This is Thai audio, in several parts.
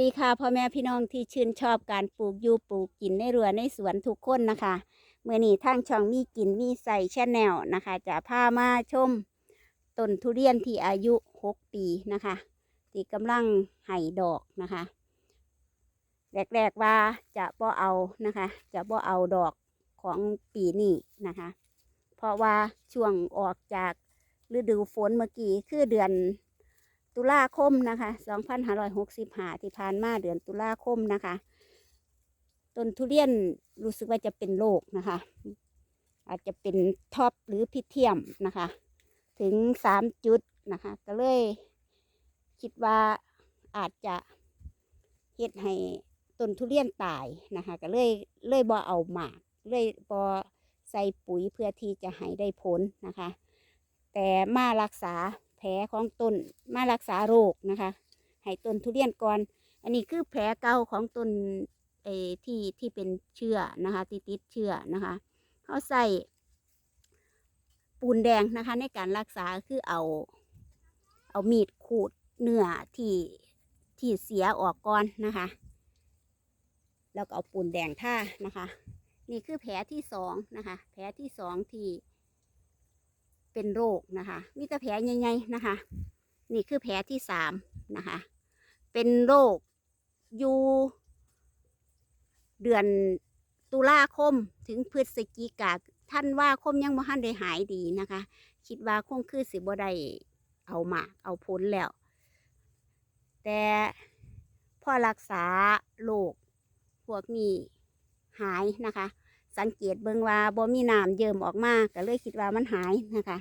ดีค่ะพ่อแม่พี่น้องที่ชื่นชอบการปลูกยูปลูกกินในเรือในสวนทุกคนนะคะเมื่อนี้ทางช่องมีกินมีใส่ชแนลนะคะ จะพามาชมต้นทุเรียนที่อายุ6ปีนะคะที่กำลังไห่ดอกนะคะแรกๆว่าจะบ่เอานะคะ จะบ่เอาดอกของปีนี้นะคะ เพราะว่าช่วงออกจากฤดูฝนเมื่อกี้คือเดือน ตุลาคมนะคะ2565ที่ผ่านมาเดือนตุลาคมนะคะต้นทุเรียนรู้สึกว่าจะเป็นโรคนะคะ อาจจะเป็นท็อปหรือพิเทียมนะคะ ถึงสามจุดนะคะ ก็เลยคิดว่าอาจจะเฮ็ดให้ต้นทุเรียนตายนะคะ ก็เลยเลยบ่เอาหมากเลยบ่ใส่ปุ๋ยเพื่อที่จะให้ได้ผลนะคะ แต่มารักษา ลของต้นมารักษาโรคนะคะให้ต้นทุเรียนก่อน อันนี้คือแผลเก่าของต้นเอที่ที่เป็นเชื้อนะคะที่ติดเชื้อนะคะเขาใส่ปูนแดงนะคะในการรักษาคือเอาเอามีดขูดเนื้อที่ที่เสียออกก่อนนะคะ แล้วก็เอาปูนแดงท่านะคะ นี่คือแผลที่สองนะคะ แผลที่สองที่ เป็นโรคนะคะมีแต่แผลใหญ่ๆนะคะ นี่คือแผลที่สามนะคะ เป็นโรคอยู่เดือนตุลาคมถึงพฤศจิกาท่านว่าคมยังบ่ทันได้หายดีนะคะ คิดว่าคงคือสิบ่ได้เอาหมากเอาผลแล้ว แต่พอรักษาโรคพวกนี้หายนะคะ สังเกตเบิ่งว่าบ่มีน้ำเยิ้มออกมาก็เลยคิดว่ามันหายนะคะ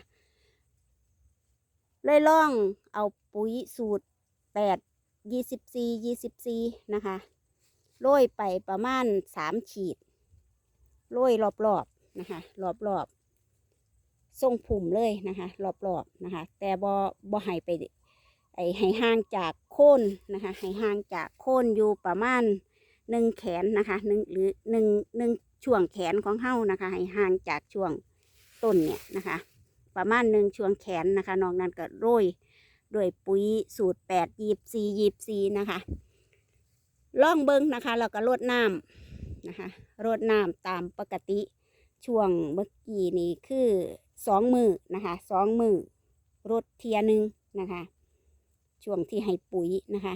เลยล่องเอาปุ๋ยสูตรแปดยี่สิบสี่ยี่สิบสี่นะคะโรยไปประมาณสามขีดโรยรอบๆนะคะรอบๆทรงผุ่มเลยนะคะรอบๆนะคะ แต่บ่บ่ให้ไปไอให้ห่างจากโคนนะคะให้ห่างจากโคนอยู่ประมาณหนึ่งแขนนะคะหนึ่งหรือหนึ่งหนึ่ง ช่วงแขนของเฮ้านะคะ ให้ห่างจากช่วงต้นเนี่ยนะคะ ประมาณหนึ่งช่วงแขนนะคะนอกนั้นก็โรยด้วยปุ๋ยสูตรแปดยีบสี่ยีบสี่นะคะล่องเบิ้งนะคะแล้วก็รดน้ำนะคะรดน้ำตามปกติช่วงเมื่อกี้นี้คือสองมือนะคะสองมือรดเทียหนึ่งนะคะ ช่วงที่ให้ปุ๋ยนะคะ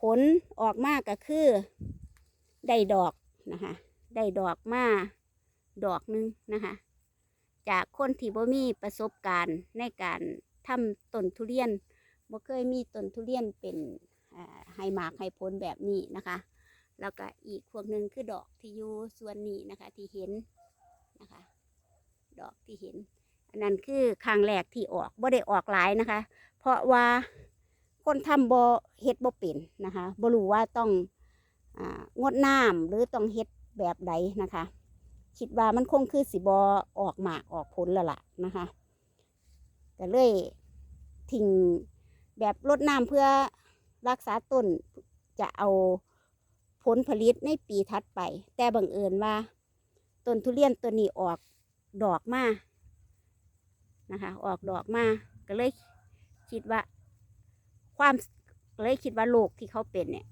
ผลออกมาก็คือได้ดอกนะคะ ได้ดอกมาดอกหนึงนะคะ จากคนที่บ่มีประสบการณ์ในการทำต้นทุเรียนบ่เคยมีต้นทุเรียนเป็นให้หมากให้ผลแบบนี้นะคะ แล้วก็อีกพวกหนึ่งคือดอกที่อยู่ส่วนนี้นะคะ ที่เห็นนะคะ ดอกที่เห็น อันนั้นคือครั้งแรกที่ออกบ่ได้ออกหลายนะคะ เพราะว่าคนทำบ่เฮ็ดบ่เป็นนะคะบ่รู้ว่าต้ององดน้ำหรือต้องเฮ็ด แบบใดนะคะ คิดว่ามันคงคือสิบอออกหมากออกผลแล้วล่ะนะคะก็เลยทิ้งแบบลดน้ำเพื่อรักษาต้นจะเอาผลผลิตในปีถัดไป แต่บังเอิญว่าต้นทุเรียนตัวนี้ออกดอกมานะคะ ออกดอกมาก็เลยคิดว่า ความก็เลยคิดว่าโรคที่เขาเป็นเนี่ย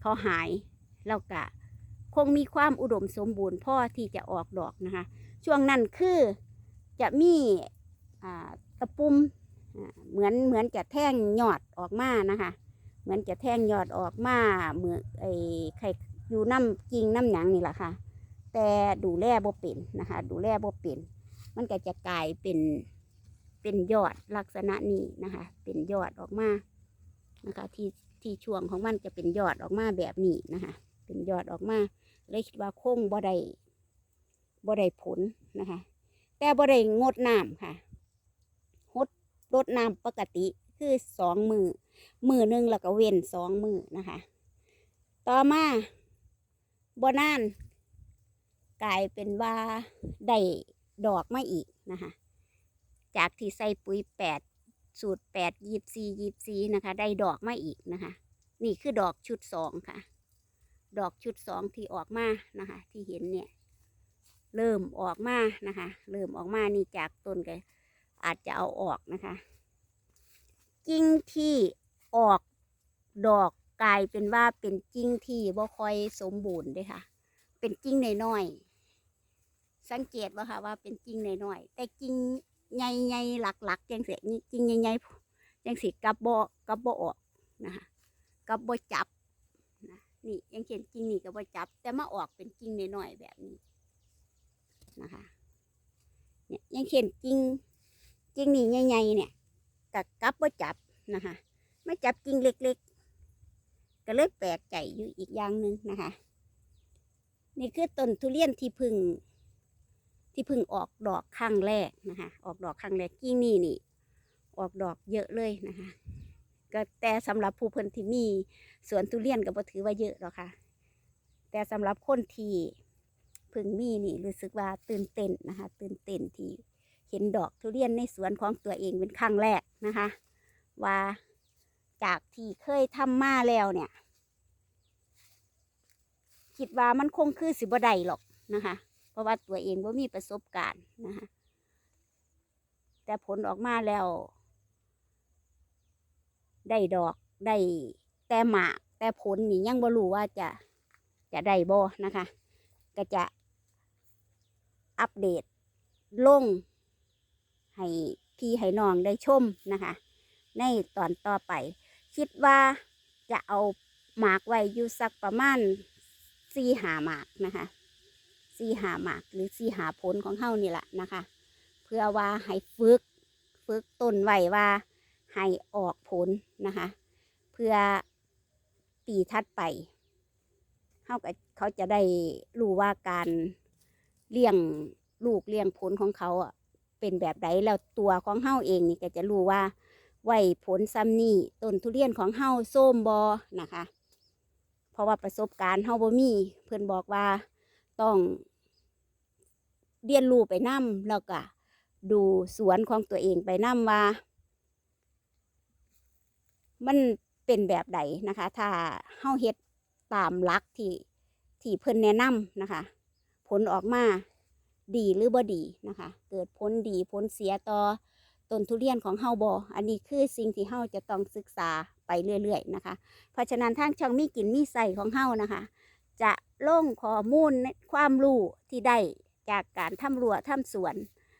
เขาหายแล้วก็ คงมีความอุดมสมบูรณ์พ่อที่จะออกดอกนะคะ ช่วงนั้นคือจะมีตะปุ่มเหมือนเหมือนจะแท่งยอดออกมานะคะเหมือนจะแท่งยอดออกมาเหมือนไอ้ไข่อยู่น้ำกิ่งน้ำหนังนี่แหละค่ะ แต่ดูแลบ่เป็นนะคะ ดูแลบ่เป็นมันก็จะกลายเป็นเป็นยอดลักษณะนี้นะคะ เป็นยอดออกมานะคะที่ที่ช่วงของมันจะเป็นยอดออกมาแบบนี้นะคะ เป็นยอดออกมา เลยคิดว่าคงบ่ได้บ่ได้ผลนะคะ แต่บ่ได้งดน้ำค่ะงดรดน้ำปกติคือสองมือมือหนึ่งแล้วก็เว้นสองมือนะคะ ต่อมาบ่นานกลายเป็นว่าได้ดอกมาอีกนะคะ จากที่ใส่ปุ๋ยแปดสูตรแปดยีบสี่ยีบสี่นะคะ ได้ดอกมาอีกนะคะ นี่คือดอกชุดสองค่ะ ดอกชุดสองที่ออกมานะคะ ที่เห็นเนี่ย เริ่มออกมานะคะ เริ่มออกมานี่จากต้นก็อาจจะเอาออกนะคะกิ่งที่ออกดอกกลายเป็นว่าเป็นกิ่งที่บ่ค่อยสมบูรณ์ด้วยค่ะ เป็นกิ่งน้อย สังเกตว่าค่ะว่าเป็นกิ่งน้อย แต่กิ่งใหญ่ๆหลักๆจังเสียกิ่งใหญ่ๆจังสิกลับบ่กลับบ่ออกนะคะกลับบ่จับ นี่ยังเขียนกิ่งนี่ก็บ่จับ แต่มาออกเป็นกิ่งน้อยๆแบบนี้นะคะ เนี่ยยังเขียนกิ่งกิ่งนี่ใหญ่ๆเนี่ยก็กลับบ่จับนะคะไม่จับกิ่งเล็ก ๆ ก็เลยแปลกใจอยู่อีกอย่างหนึ่งนะคะ นี่คือต้นทุเรียนที่พึ่งที่พึ่งออกดอกครั้งแรกนะคะ ออกดอกครั้งแรกกิ่งนี่นี่ ออกดอกเยอะเลยนะคะ ก็แต่สำหรับผู้เพิ่นที่มีสวนทุเรียนก็บ่ถือว่าเยอะหรอกค่ะ แต่สำหรับคนที่เพึ่งมีนี่รู้สึกว่าตื่นเต้นนะคะ ตื่นเต้นที่เห็นดอกทุเรียนในสวนของตัวเองเป็นครั้งแรกนะคะ ว่าจากที่เคยทำมาแล้วเนี่ย คิดว่ามันคงคือสิบไดหรอกนะคะ เพราะว่าตัวเองว่ามีประสบการณ์นะคะแต่ผลออกมาแล้ว ได้ดอกได้แต่หมากแต่ผลนี่ยังบ่รู้ว่าจะจะได้บ่นะคะ ก็จะอัปเดตลงให้พี่ให้น้องได้ชมนะคะ ในตอนต่อไป คิดว่าจะเอาหมากไว้อยู่สักประมาณสี่หาหมากนะคะสี่หาหมากหรือสี่หาผลของเฮานี่แหละนะคะ เพื่อว่าให้ฝึกฝึกต้นไว้ว่า ให้ออกผลนะคะ เพื่อปีถัดไปเฮาก็เขาจะได้รู้ว่าการเลี้ยงลูกเลี้ยงผลของเขาอะเป็นแบบใดแล้วตัวของเฮาเองนี่ก็จะรู้ว่าไหวผลซ้ำนี่ต้นทุเรียนของเฮาส้มบอนะคะ เพราะว่าประสบการณ์เฮาบ่มีเพื่อนบอกว่าต้องเรียนรู้ไปนํแล้วก็ดูสวนของตัวเองไปนํว่า มันเป็นแบบใดนะคะ ถ้าเฮาเฮ็ดตามหลักที่ที่เพิ่นแนะนำนะคะ ผลออกมาดีหรือบ่ดีนะคะ เกิดผลดีผลเสียต่อต้นทุเรียนของเฮาบออันนี้คือสิ่งที่เฮาจะต้องศึกษาไปเรื่อยๆนะคะ เพราะฉะนั้นทางช่องมีกินมีใส่ของเฮานะคะ จะลงข้อมูลความรู้ที่ได้จากการทำรัวทำสวน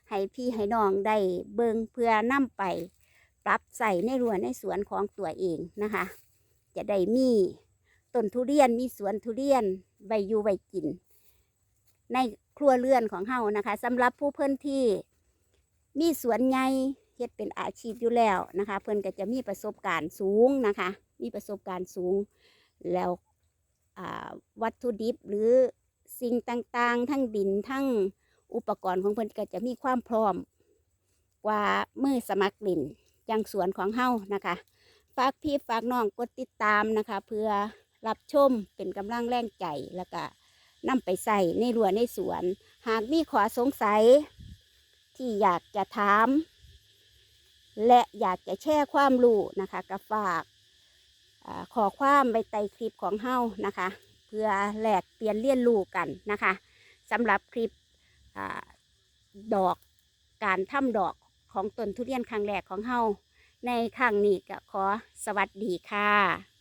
ให้พี่ให้น้องได้เบิงเพื่อนำไป ปรับใส่ในรั้วในสวนของตัวเองนะคะ จะได้มีต้นทุเรียนมีสวนทุเรียนใบอยู่ใบกิน ในครัวเรือนของเฮานะคะสำหรับผู้เพิ่อนที่มีสวนใหญ่เฮ็ดเป็นอาชีพอยู่แล้วนะคะ เพิ่อนก็จะมีประสบการณ์สูงนะคะ มีประสบการณ์สูงแล้ววัตถุดิบหรือสิ่งต่างๆ ทั้งดินทั้งอุปกรณ์ของเพิ่อนก็จะมีความพร้อมกว่ามือสมัครเล่น ย่างสวนของเฮานะคะ ฝากพี่ฝากน้องกดติดตามนะคะ เพื่อรับชมเป็นกำลังแรงใจแล้วก็นำไปใส่ในรั้วในสวน หากมีขอสงสัย ที่อยากจะถาม และอยากจะแชร์ความรู้นะคะก็ฝากอขอความไปใต้คลิปของเฮานะคะ เพื่อแลกเปลี่ยนเรียนรู้กันนะคะสำหรับคลิปอดอกการทำดอก ของต้นทุเรียนครั้งแรกของเฮาในครั้งนี้ก็ขอสวัสดีค่ะ